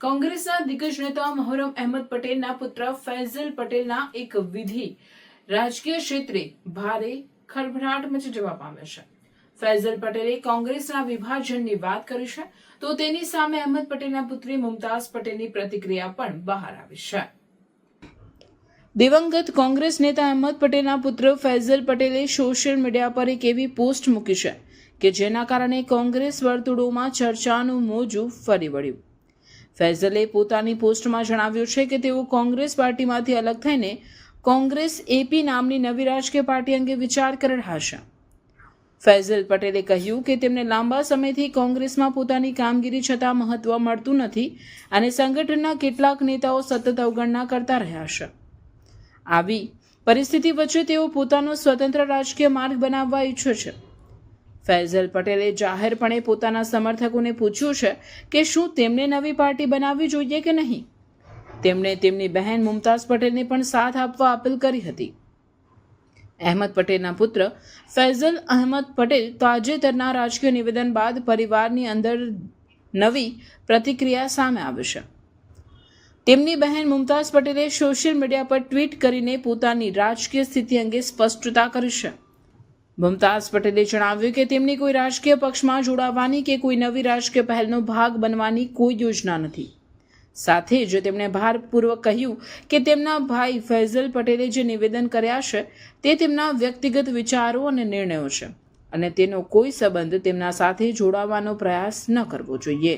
કોંગ્રેસના દિગ્ગજ નેતા મોહરમ અહેમદ પટેલના પુત્ર ફૈઝલ પટેલના એક વિધિ રાજકીય ક્ષેત્રે ભારે ખળભળાટ મચી જવા પામ્યો છે. ફૈઝલ પટેલે કોંગ્રેસના વિભાજનની વાત કરી છે, તો તેની સામે અહેમદ પટેલના પુત્રી મુમતાઝ પટેલની પ્રતિક્રિયા પણ બહાર આવી છે. દિવંગત કોંગ્રેસ નેતા અહેમદ પટેલના પુત્ર ફૈઝલ પટેલે સોશિયલ મીડિયા પર એક એવી પોસ્ટ મૂકી છે કે જેના કારણે કોંગ્રેસ વર્તુળોમાં ચર્ચાનું મોજું ફરી વળ્યું. ફૈઝલે પોતાની પોસ્ટમાં જણાવ્યું છે કે તેઓ કોંગ્રેસ પાર્ટીમાંથી અલગ થઈને કોંગ્રેસ એપી નામની નવી રાજકીય પાર્ટી અંગે વિચાર કરી રહ્યા છે. ફૈઝલ પટેલે કહ્યું કે તેમને લાંબા સમયથી કોંગ્રેસમાં પોતાની કામગીરી છતાં મહત્વ મળતું નથી અને સંગઠનના કેટલાક નેતાઓ સતત અવગણના કરતા રહ્યા છે. આવી પરિસ્થિતિ વચ્ચે તેઓ પોતાનો સ્વતંત્ર રાજકીય માર્ગ બનાવવા ઈચ્છે છે. ફૈઝલ પટેલે જાહેરપણે પોતાના સમર્થકોને પૂછ્યું છે કે શું તેમને નવી પાર્ટી બનાવવી જોઈએ કે નહીં? તેમણે તેમની બહેન મુમતાઝ પટેલને પણ સાથ આપવા અપીલ કરી હતી. અહેમદ પટેલના પુત્ર ફૈઝલ અહેમદ પટેલ તાજેતરના રાજકીય નિવેદન બાદ પરિવારની અંદર નવી પ્રતિક્રિયા સામે આવી છે. તેમની બહેન મુમતાઝ પટેલે સોશિયલ મીડિયા પર ટ્વીટ કરીને પોતાની રાજકીય સ્થિતિ અંગે સ્પષ્ટતા કરી છે. મુમતાઝ પટેલે જણાવ્યું કે તેમની કોઈ રાજકીય પક્ષમાં જોડાવાની કે કોઈ નવી રાજકીય પહેલનો ભાગ બનવાની કોઈ યોજના નથી. સાથે જ તેમણે ભારપૂર્વક કહ્યું કે તેમના ભાઈ ફૈઝલ પટેલે જે નિવેદન કર્યા છે, તે તેમના વ્યક્તિગત વિચારો અને નિર્ણયો છે અને તેનો કોઈ સંબંધ તેમના સાથે જોડાવાનો પ્રયાસ ન કરવો જોઈએ.